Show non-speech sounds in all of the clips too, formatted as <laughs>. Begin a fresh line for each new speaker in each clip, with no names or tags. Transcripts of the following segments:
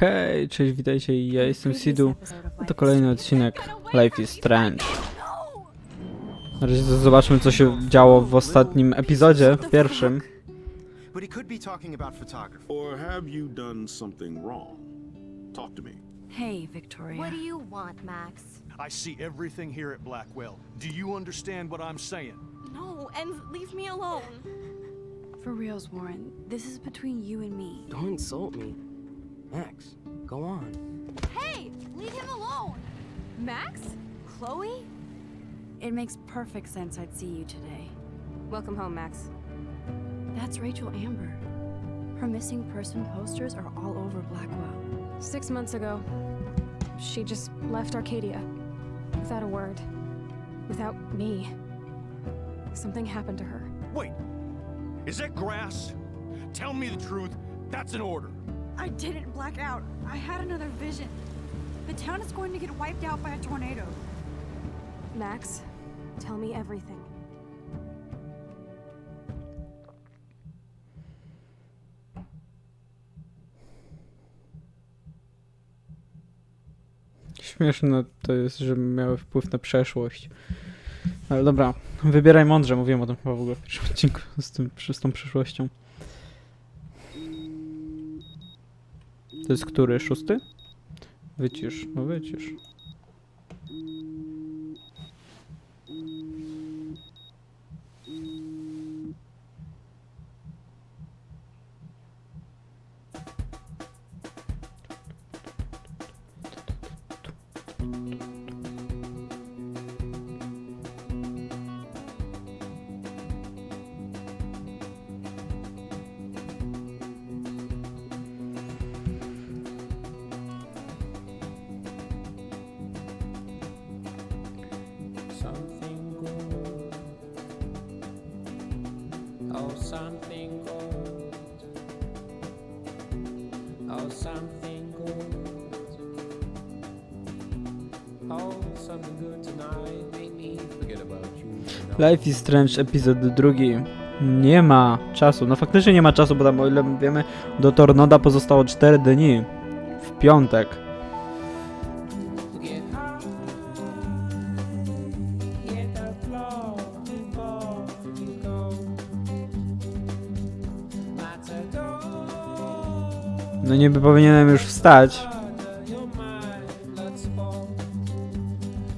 Hej, cześć, witajcie, ja jestem Sidu. A to kolejny odcinek Life is Strange. Na razie to zobaczmy, co się działo w ostatnim epizodzie, w pierwszym.
But he could be talking about photography.
Or have you done something wrong? Talk to me.
Hey, Victoria.
What do you want, Max?
I see everything here at Blackwell. Do you understand what I'm saying?
No, and leave me alone.
For reals, Warren, this is between you and me.
Don't insult me. Max, go on.
Hey, leave him alone. Max? Chloe?
It makes perfect sense I'd see you today.
Welcome home, Max.
That's Rachel Amber. Her missing person posters are all over Blackwell.
Six months ago, she just left Arcadia. Without a word. Without me. Something happened to her.
Wait, is that grass? Tell me the truth. That's an order.
I didn't black out. I had another vision. The town is going to get wiped out by a tornado.
Max, tell me everything.
Śmieszne to jest, że miały wpływ na przeszłość. Ale dobra, wybieraj mądrze, mówiłem o tym chyba w ogóle w pierwszym odcinku z, tym, z tą przyszłością. To jest który? Szósty? Wycisz, no wycisz.
something
Life is Strange epizod drugi. Nie ma czasu. No faktycznie nie ma czasu, bo tam o ile wiemy, do Tornoda pozostało 4 dni. W piątek. No niby powinienem już wstać.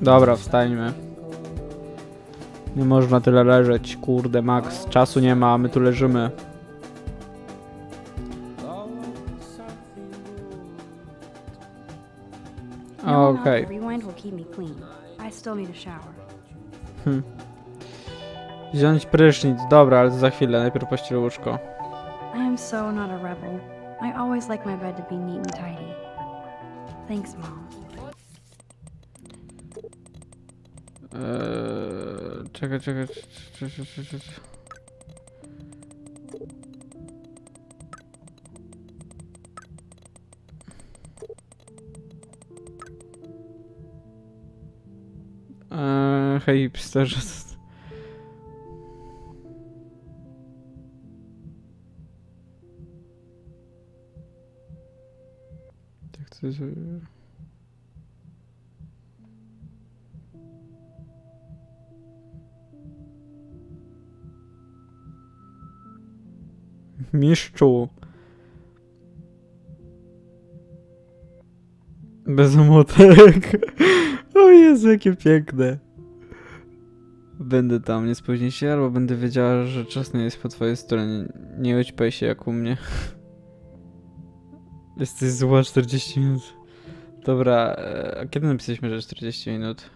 Dobra, wstańmy. Nie można tyle leżeć, kurde, Max. Czasu nie ma, a my tu leżymy.
No,
Okej.
no, the rewind will keep me clean. I still need a shower.
Wziąć prysznic, dobra, ale to za chwilę, najpierw pościel łóżko.
I am so not a rebel. I always like my bed to be neat and tidy. Thanks, Mom.
Eee, czekaj, czekaj, czekaj, czekaj, czekaj. Eee, hej, hipsterze. Tak to jest... Mistrzu. Bez emotek. <laughs> O Jezu, jakie piękne. Będę tam, nie spóźnij się, albo będę wiedziała, że czas nie jest po twojej stronie. Nie ućpaj się jak u mnie. Jesteś zła 40 minut. Dobra, e, a kiedy napisaliśmy, że 40 minut?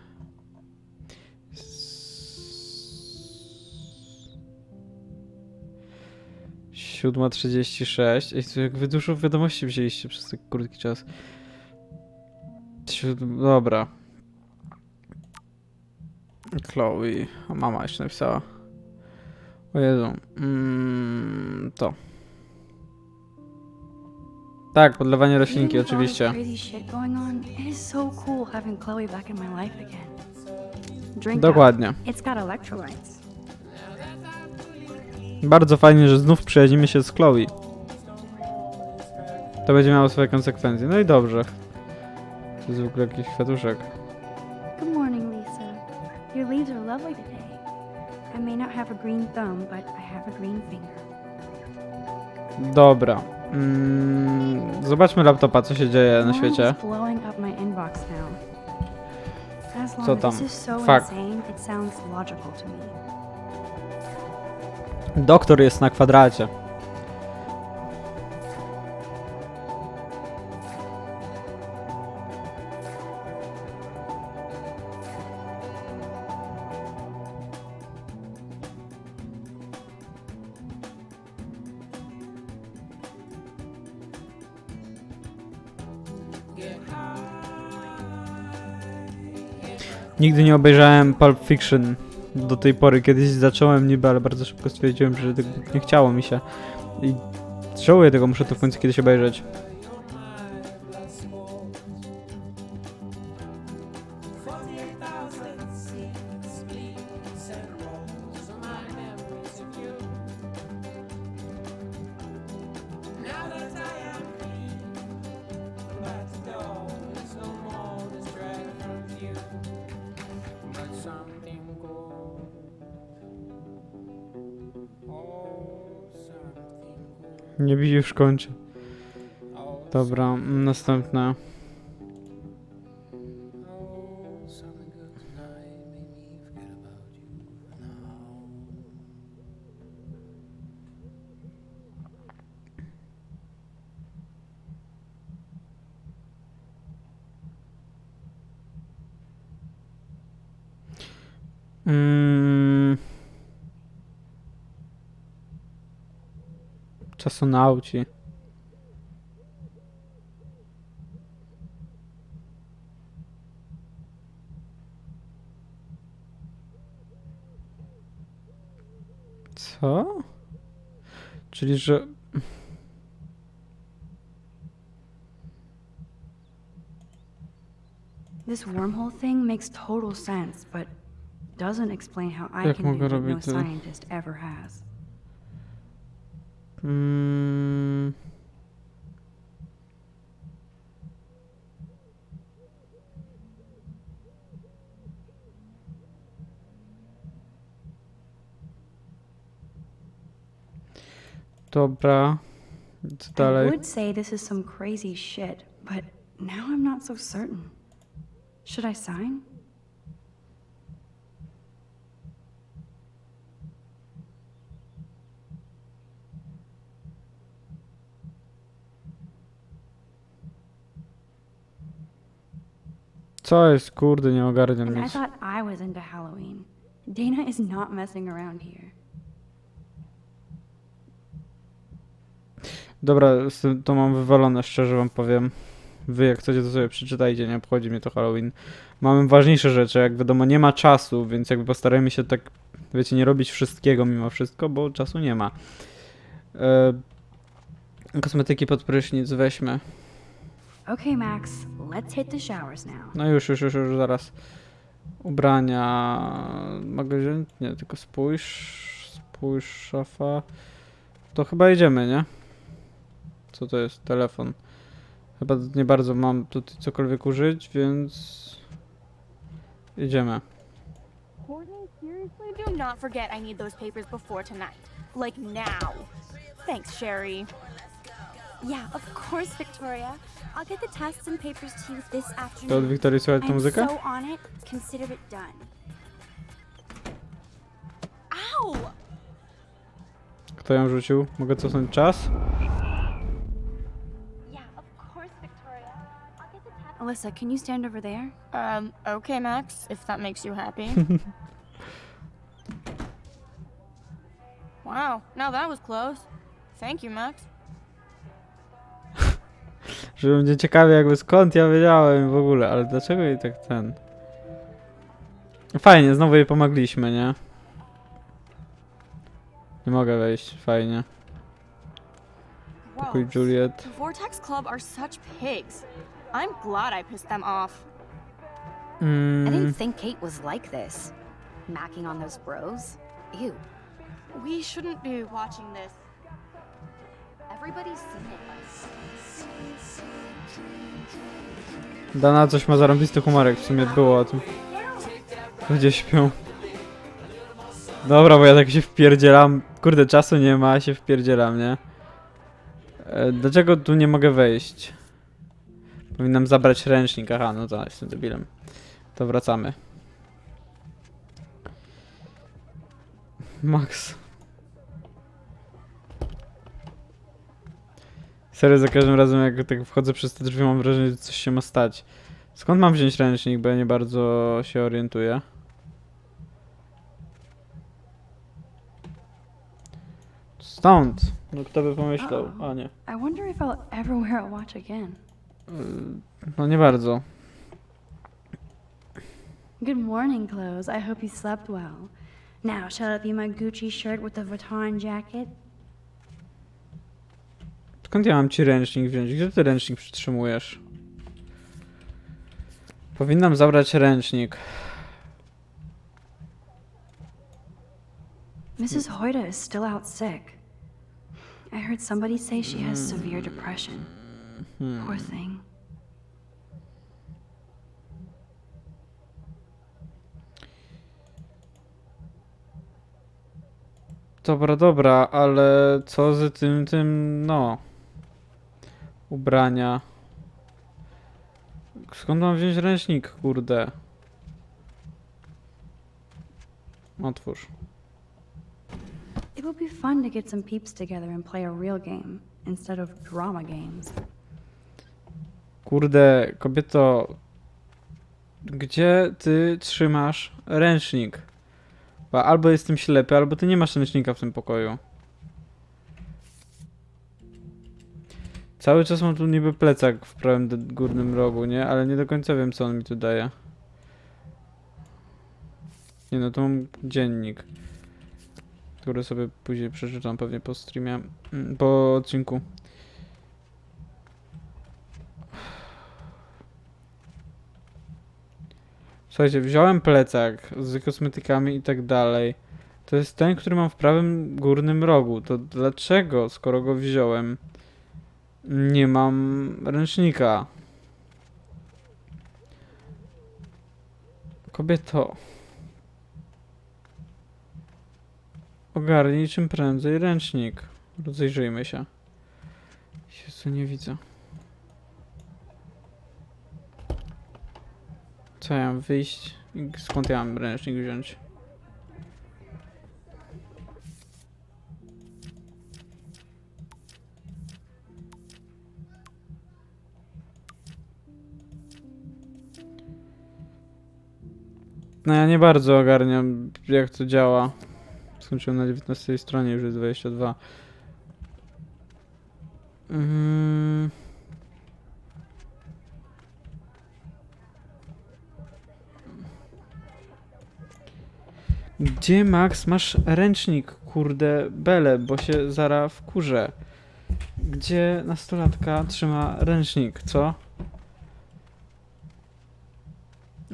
Siódma trzydzieści sześć. Ej, to jak wy dużo wiadomości wzięliście przez ten krótki czas. Siódm... Dobra. Chloe. A mama jeszcze napisała. O Jezu. Mm, to. Tak, podlewanie roślinki, oczywiście.
Crazy shit going on.
Bardzo fajnie, że znów przyjaźnimy się z Chloe. To będzie miało swoje konsekwencje. No i dobrze. To jest w ogóle jakiś kwiatuszek.
Good morning, Lisa. Your leaves are lovely today. I may not have a green thumb, but I have a green finger.
Dobra. Mm, zobaczmy laptopa, co się dzieje na świecie.
is blowing up my inbox now. As long
Co
as
tam?
this is so
Fuck.
insane, it sounds logical to me.
Doktor jest na kwadracie. Nigdy nie obejrzałem Pulp Fiction do tej pory. Kiedyś zacząłem niby, ale bardzo szybko stwierdziłem, że nie chciało mi się. I żałuję tego, muszę to w końcu kiedyś obejrzeć. Nie już kończę.
goes.
Dobra, następne. Czasonauci. Co? Czyli, że...
This wormhole thing makes total sense, but doesn't explain how I can do what no scientist ever has.
Mm. Dobra. Co
I
dalej?
would say this is some crazy shit, but now I'm not so certain. Should I sign?
Co jest? Kurde, nie ogarniam
I
nic.
thought I was into Halloween. Dana is not messing around here.
Dobra, z tym to mam wywalone, szczerze wam powiem. Wy jak chcecie to sobie przeczytajcie, nie obchodzi mnie to Halloween. Mamy ważniejsze rzeczy, jak wiadomo nie ma czasu, więc jakby postarajmy się tak, wiecie, nie robić wszystkiego mimo wszystko, bo czasu nie ma. E, kosmetyki pod prysznic weźmy.
Okay, Max, let's hit the showers now.
No już, już, już, już, zaraz. Ubrania, magazyn, nie, tylko spójrz, spójrz, szafa. To chyba jedziemy, nie? Co to jest? Telefon. Chyba nie bardzo mam tutaj cokolwiek użyć, więc... Jedziemy.
Seriously? Do not forget I need those papers before tonight. Like now. Thanks, Sherry. Yeah, of course, Victoria. I'll get the tests and papers to you this
To od
afternoon.
Wiktorii słychać tą
I'm
muzykę?
so on it. Consider it done. Ow!
Kto ją rzucił? Mogę cofnąć czas?
Yeah, of course, Victoria. I'll get the tests.
Alyssa, can you stand over there?
Um, okay, Max, if that makes you happy. <laughs> wow, now that was close. Thank you, Max.
Że będzie ciekawie jakby skąd ja wiedziałem w ogóle, ale dlaczego jej tak ten... Fajnie, znowu jej pomogliśmy, nie? Nie mogę wejść, fajnie. Pokój Juliet.
The Vortex Club are such pigs. I'm glad I pissed them off.
I
Mm,
didn't think Kate was like this. Macking on those bros? Ew.
We shouldn't be watching this.
Dana coś ma zarąbisty humorek, w sumie było o tym. Ludzie śpią. Dobra, bo ja tak się wpierdzielam. Kurde, czasu nie ma, się wpierdzielam, nie? E, Dlaczego tu nie mogę wejść? Powinnam zabrać ręcznik. Aha, no to jestem debilem. To wracamy. Max. Serio, za każdym razem jak tak wchodzę przez te drzwi mam wrażenie, że coś się ma stać. Skąd mam wziąć ręcznik, bo ja nie bardzo się orientuję. Stąd! No kto by pomyślał? A nie.
I wonder if I'll ever wear a watch again.
Y, No nie bardzo.
Good morning, clothes. I hope you slept well. Now, shall it be my Gucci shirt with the Vuitton jacket?
Skąd ja mam ci ręcznik wziąć? Gdzie ty ręcznik przytrzymujesz? Powinnam zabrać ręcznik.
Mrs. Hoyta is still out sick. I heard somebody say she has severe depression. Poor thing.
Dobra, dobra, ale co z tym, tym, no... Ubrania. Skąd mam wziąć ręcznik, kurde? Otwórz.
It would be fun to get some peeps together and play a real game instead of drama games.
Kurde, kobieto, gdzie ty trzymasz ręcznik? Bo albo jestem ślepy, albo ty nie masz ręcznika w tym pokoju. Cały czas mam tu niby plecak w prawym górnym rogu, nie? Ale nie do końca wiem, co on mi tu daje. Nie no, tu mam dziennik, który sobie później przeczytam pewnie po streamie, mm, po odcinku. Słuchajcie, wziąłem plecak z kosmetykami i tak dalej. To jest ten, który mam w prawym górnym rogu. To dlaczego, skoro go wziąłem, nie mam ręcznika? Kobieto. Ogarnij czym prędzej ręcznik. Rozejrzyjmy się. Jezu, nie widzę. Co ja mam wyjść? Skąd ja mam ręcznik wziąć? No ja nie bardzo ogarniam jak to działa. Skończyłem na 19 stronie, już jest 22. Mm. Gdzie, Max, masz ręcznik, kurde, bele, bo się zara wkurzę. Gdzie nastolatka trzyma ręcznik, co?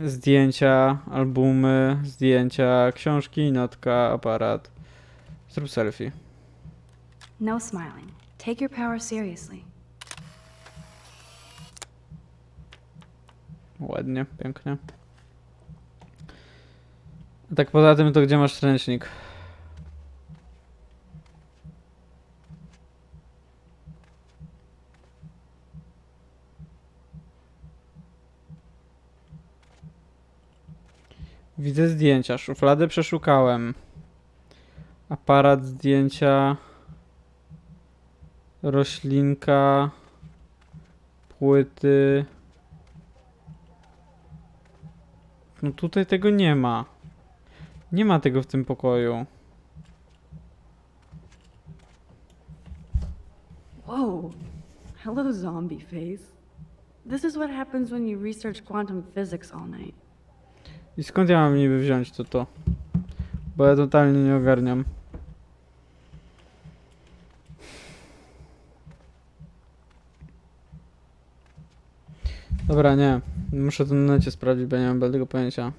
Zdjęcia, albumy, zdjęcia, książki, notka, aparat. Zrób selfie.
No smiling. Take your power seriously.
Ładnie, pięknie. A tak poza tym, to gdzie masz ręcznik? Widzę zdjęcia. Szufladę przeszukałem. Aparat zdjęcia. Roślinka. Płyty. No tutaj tego nie ma. Nie ma tego w tym pokoju.
Whoa. Hello, zombie face. This is what happens when you research quantum physics all night.
I skąd ja mam niby wziąć to to? Bo ja totalnie nie ogarniam. Dobra, nie. Muszę to na necie sprawdzić, bo nie mam tego pojęcia.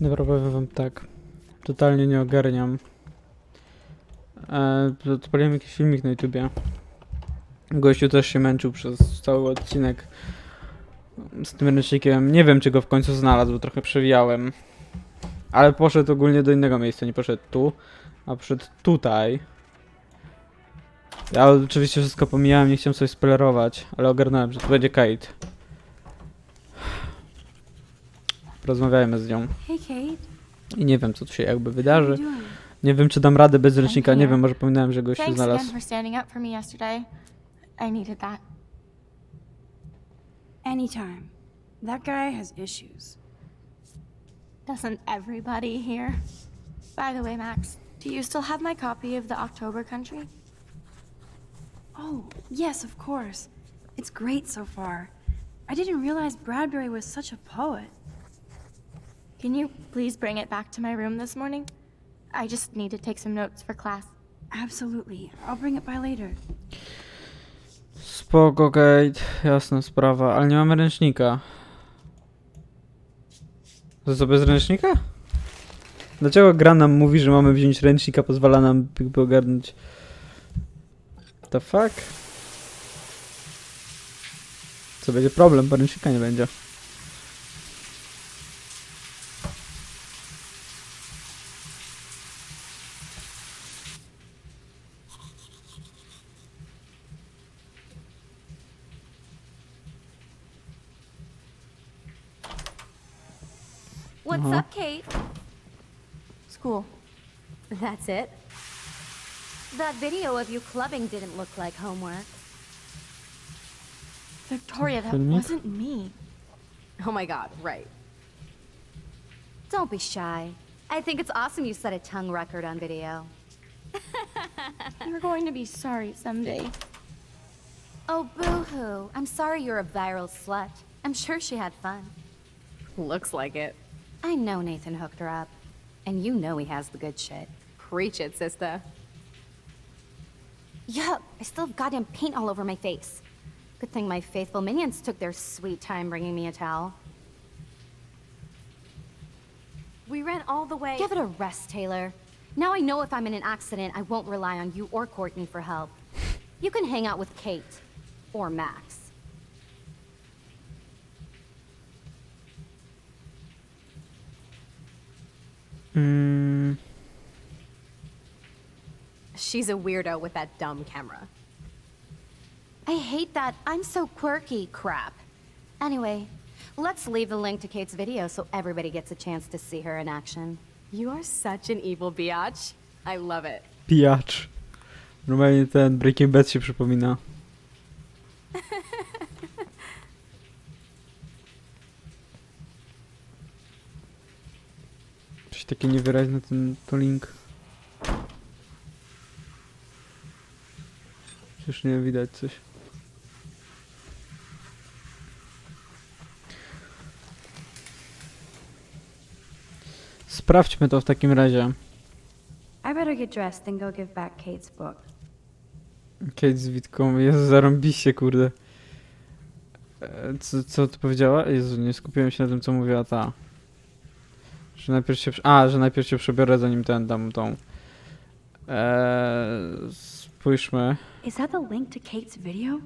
Dobra, powiem wam tak. Totalnie nie ogarniam. E, odpaliłem jakiś filmik na YouTubie. Gościu też się męczył przez cały odcinek z tym ręcznikiem. Nie wiem, czy go w końcu znalazł, bo trochę przewijałem. Ale poszedł ogólnie do innego miejsca, nie poszedł tu, a poszedł tutaj. Ja oczywiście wszystko pomijałem, nie chciałem sobie spoilerować, ale ogarnąłem, że to będzie Kate. Porozmawiajmy z nią.
Hey, Kate.
I nie wiem, co tu się jakby wydarzy. Nie wiem, czy dam radę bez ręcznika, nie wiem, może pominąłem, że gość się
again
znalazł.
for standing up for me yesterday. I needed that.
Anytime. That guy has issues.
Doesn't everybody here? By the way, Max, do you still have my copy of The October Country?
Oh, yes, of course. It's great so far. I didn't realize Bradbury was such a poet.
Can you please bring it back to my room this morning? I just need to take some notes for class.
Absolutely. I'll bring it by later.
Spoko, jasna sprawa, ale nie mamy ręcznika. To co, bez ręcznika? Dlaczego gra nam mówi, że mamy wziąć ręcznika, pozwala nam jakby ogarnąć... The fuck? Co będzie problem, bo ręcznika nie będzie.
That video of you clubbing didn't look like homework.
Victoria, that wasn't me.
Oh my god, right. Don't be shy. I think it's awesome you set a tongue record on video.
You're going to be sorry someday.
Oh, boo-hoo. I'm sorry you're a viral slut. I'm sure she had fun.
Looks like it.
I know Nathan hooked her up. And you know he has the good shit.
Preach it, sister.
Yup, I still have goddamn paint all over my face. Good thing my faithful minions took their sweet time bringing me a towel.
We ran all the way.
Give it a rest, Taylor. Now I know if I'm in an accident, I won't rely on you or Courtney for help. You can hang out with Kate. Or Max.
Mm,
She's a weirdo with that dumb camera.
I hate that I'm so quirky crap. Anyway, let's leave the link to Kate's video so everybody gets a chance to see her in action.
You are such an evil biatch. I love it.
pijacz. Normalnie ten Breaking Bad się przypomina. <laughs> Coś takie niewyraźne ten to link. Przecież nie widać coś. Sprawdźmy to w takim razie.
I better get dressed and go give back Kate's book.
Kate z Witką, Jezu, zarąbiście, kurde. E, Co, co ty powiedziała? Jezu, nie skupiłem się na tym, co mówiła ta. Że najpierw się... prze- A, że najpierw się przebiorę, zanim ten dam tą. Eee, spójrzmy.
Is that the link to Kate's video?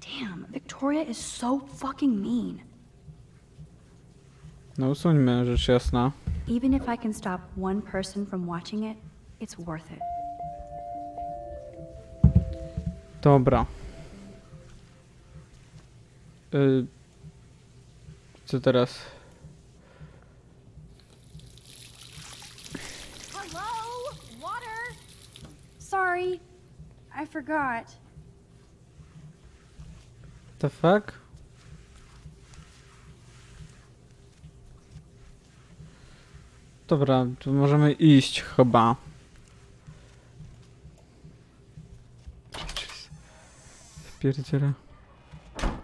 Damn, Victoria is so fucking mean.
No usuńmy, rzecz jasna.
Even if I can stop one person from watching it, it's worth it.
Dobra. Y, co teraz?
Sorry. I forgot.
The fuck? Dobra, to możemy iść chyba. Pierdziele.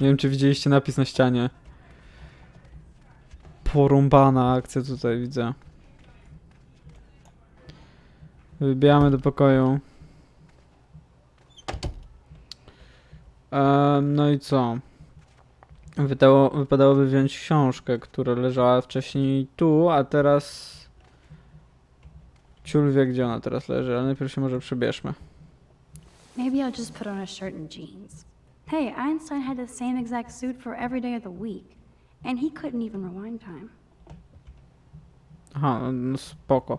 Nie wiem, czy widzieliście napis na ścianie. Porąbana akcja tutaj widzę. Wybijamy do pokoju. No i co? Wydało, wypadałoby wziąć książkę, która leżała wcześniej tu, a teraz Ciul wie, gdzie ona teraz leży, ale najpierw się może przebierzmy.
Maybe I'll just put on a shirt and jeans. Hey, Einstein had the same exact suit for every day of the week, and he couldn't even rewind time.
Aha, no spoko.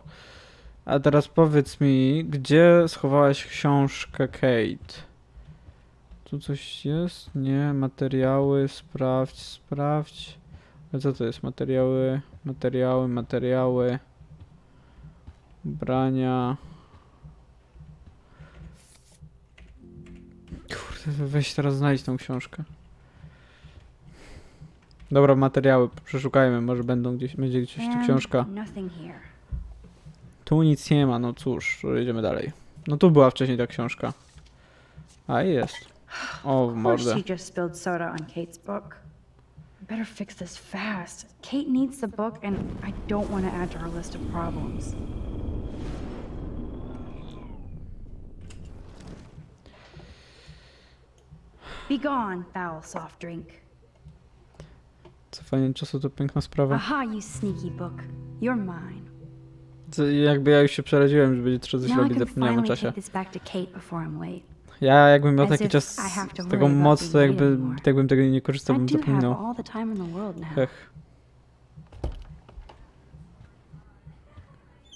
A teraz powiedz mi, gdzie schowałaś książkę Kate? Tu coś jest? Nie, materiały, sprawdź, sprawdź. A co to jest? Materiały, materiały, materiały. Ubrania. Kurde, weź teraz znajdź tą książkę. Dobra, materiały, przeszukajmy, może będą gdzieś, będzie gdzieś tu
And
książka. Tu nic nie ma, no cóż, jedziemy dalej. No tu była wcześniej ta książka. A jest. O, <sighs> w
Of course she just spilled soda on Kate's book. Better fix this fast. Kate needs the book, and I don't want to add to her list of problems. Be gone, foul soft drink.
Cofanie czasu to piękna sprawa.
Aha, you sneaky book. You're mine.
Co- Jakby ja już się przeraziłem, że będzie trzeba coś
Now I
robić,
can
zapomniałem
finally
czasie.
take this back to Kate before I'm late.
Ja jakbym miał taki czas z tego moc, to jakby,
anymore.
jakbym tego nie korzystał, bym zapominał. Hech.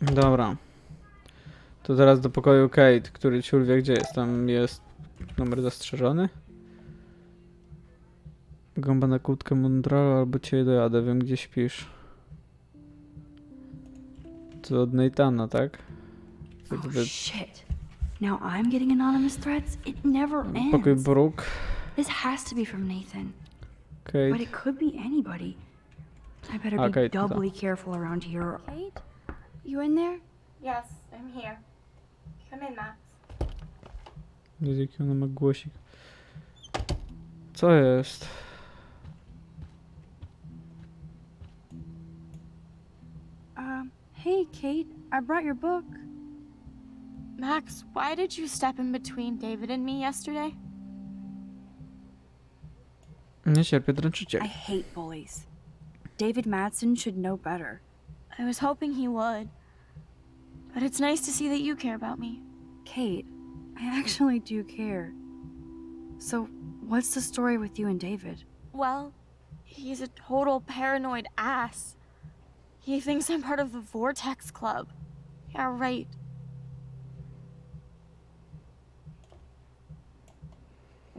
Dobra. To teraz do pokoju Kate, który ciul wie gdzie jest. Tam jest numer zastrzeżony. Gąba na kłódkę Mondralo albo cię dojadę, wiem gdzie śpisz. To od Nathana, tak?
Oh
Jakby
shit. Now I'm getting anonymous threats? It never
pokój
ends.
Brooke,
This has to be from Nathan.
Kate.
But it could be anybody. I better
Ah,
be
Kate, tak.
doubly careful around here.
Kate?
You in there?
Yes, I'm here. Come in, Max.
Jezu, jaki ona ma głosik. Co jest?
Um, hey, Kate. I brought your book.
Max, why did you step in between David and me yesterday?
Nie cierpię dręczycieli.
I hate bullies. David Madsen should know better.
I was hoping he would. But it's nice to see that you care about me.
Kate, I actually do care. So, what's the story with you and David?
Well, he's a total paranoid ass. He thinks I'm part of the Vortex Club. Yeah, right.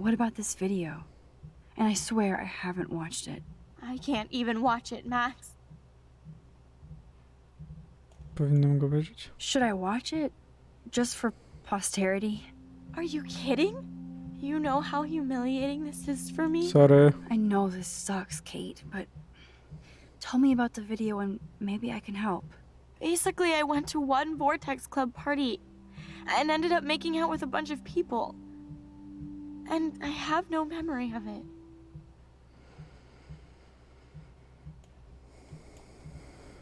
What about this video? And I swear I haven't watched it.
I can't even watch it, Max.
Powinnam go obejrzeć.
Should I watch it? Just for posterity?
Are you kidding? You know how humiliating this is for me?
Sorry.
I know this sucks, Kate, but tell me about the video and maybe I can help.
Basically, I went to one Vortex Club party and ended up making out with a bunch of people. And I have no memory of it.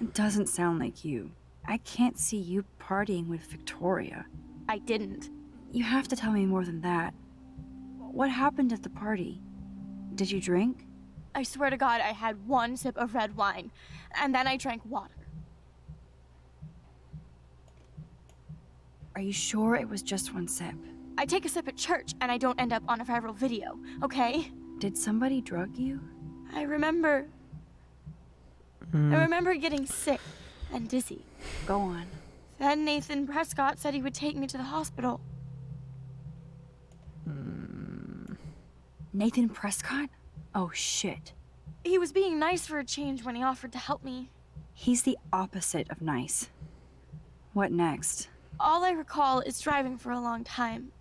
It doesn't sound like you. I can't see you partying with Victoria.
I didn't.
You have to tell me more than that. What happened at the party? Did you drink?
I swear to God, I had one sip of red wine, and then I drank water.
Are you sure it was just one sip?
I take a sip at church, and I don't end up on a viral video, okay?
Did somebody drug you?
I remember.
Mm.
I remember getting sick and dizzy.
Go on.
Then Nathan Prescott said he would take me to the hospital.
Nathan Prescott? Oh shit.
He was being nice for a change when he offered to help me.
He's the opposite of nice. What next?
All I recall is driving for a long time.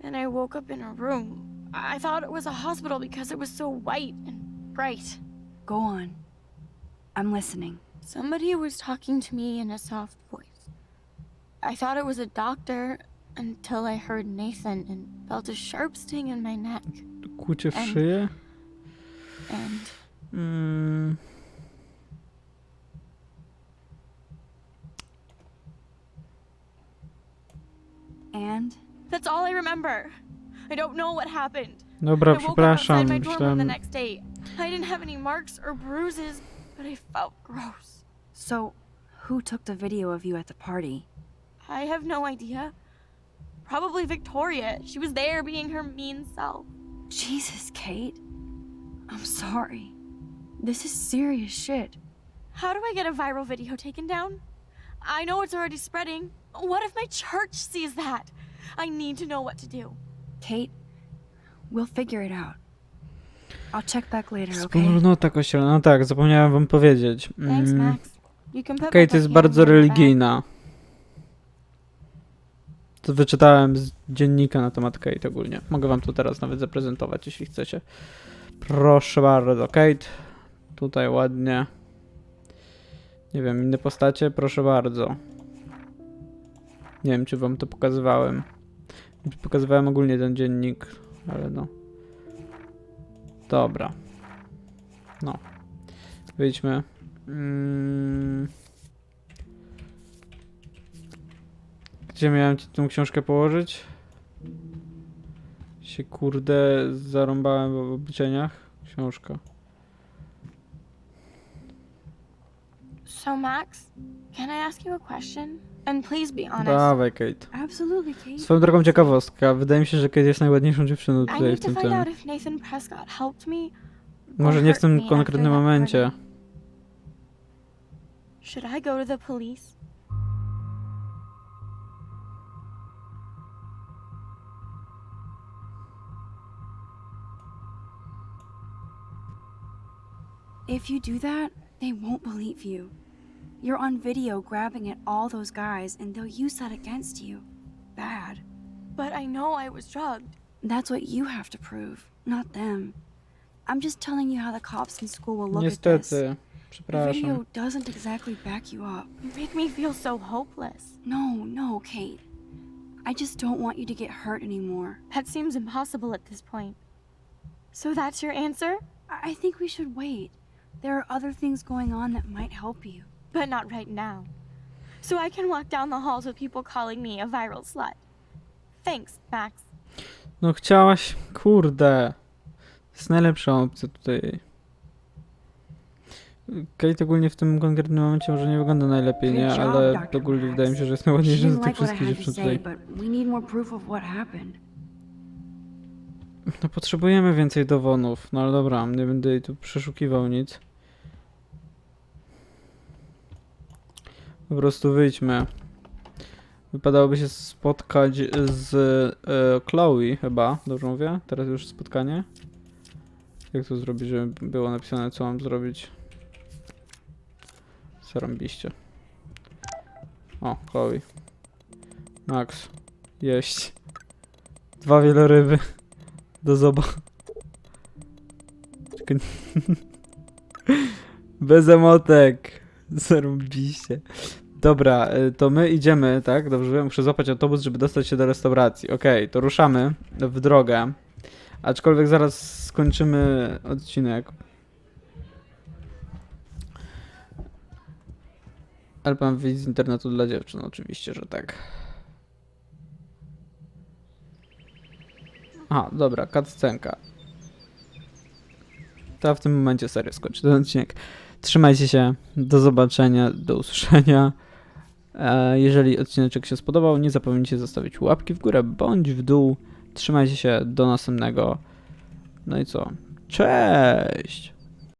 Then I woke up in a room. I I thought it was a hospital because it was so white and bright.
Go on. I'm listening.
Somebody was talking to me in a soft voice. I thought it was a doctor until I heard Nathan and felt a sharp sting in my neck.
Kłucie w
Em.
szyję?
And
Mm.
And?
That's all I remember. I don't know what happened.
Dobra,
I woke up outside
przepraszam.
my dorm room the
Myślałem...
next day. I didn't have any marks or bruises, but I felt gross.
So, Who took the video of you at the party?
I have no idea. Probably Victoria. She was there being her mean self.
Jesus, Kate. I'm sorry. This is serious shit.
How do I get a viral video taken down? I know it's already spreading. What if my church sees that? I need to know what to do.
Kate, we'll figure it out. I'll check back later, okay?
Wspólnota kościelna, no tak, zapomniałem wam powiedzieć.
Thanks,
Mm,
Max. You can put
Kate jest bardzo religijna. To wyczytałem z dziennika na temat Kate ogólnie. Mogę wam to teraz nawet zaprezentować, jeśli chcecie. Proszę bardzo, Kate. Tutaj ładnie. Nie wiem, inne postacie, proszę bardzo. Nie wiem, czy wam to pokazywałem. Pokazywałem ogólnie ten dziennik, ale no. Dobra. No. Wyjdźmy. Mm. Gdzie miałem tą książkę położyć? Się kurde zarąbałem w obliczeniach. Książka.
So, Max, can I ask you a question? And please be honest.
Dawaj, Kate.
Absolutely, Kate.
Swoją drogą ciekawostka. Wydaje mi się, że Kate jest najładniejszą dziewczyną
I
tutaj w
to
tym
find
tym.
out if Nathan Prescott helped me.
Może nie w tym konkretnym momencie.
Should I go to the police?
If you do that, they won't believe you. You're on video grabbing at all those guys, and they'll use that against you. Bad.
But I know I was drugged.
That's what you have to prove, not them. I'm just telling you how the cops in school will look at this.
Niestety.
The
Przepraszam.
video doesn't exactly back you up.
You make me feel so hopeless.
No, no, Kate. I just don't want you to get hurt anymore.
That seems impossible at this point. So that's your answer?
I I think we should wait. There are other things going on that might help you.
But not right now. So I can walk down the halls with people calling me a viral slut. Thanks, Max.
No chciałaś, kurde. Jest najlepsza opcja tutaj. Kate ogólnie w tym konkretnym momencie może nie wygląda najlepiej, nie? Ale ogólnie wydaje mi się, że jest najładniejsza z tych wszystkich dziewczyn tutaj.
but we need more proof of what happened.
No potrzebujemy więcej dowodów, no ale dobra, nie będę jej tu przeszukiwał nic. Po prostu wyjdźmy. Wypadałoby się spotkać z e, Chloe chyba, dobrze mówię? Teraz już spotkanie? Jak to zrobić, żeby było napisane co mam zrobić? Zarąbiście. O, Chloe. Max. Jeść. Dwa wieloryby. Do zoba. <laughs> <laughs> Bez emotek. Zarąbiście. Dobra, y, to my idziemy, tak? Dobrze, muszę złapać autobus, żeby dostać się do restauracji. Okej, to ruszamy w drogę. Aczkolwiek zaraz skończymy odcinek. Ale pan wyjść z internetu dla dziewczyn, oczywiście, że tak. Aha, dobra, cutscenka. To w tym momencie serio skończę ten odcinek. Trzymajcie się, do zobaczenia, do usłyszenia. E, Jeżeli odcinek się spodobał, nie zapomnijcie zostawić łapki w górę bądź w dół. Trzymajcie się, do następnego. No i co? Cześć!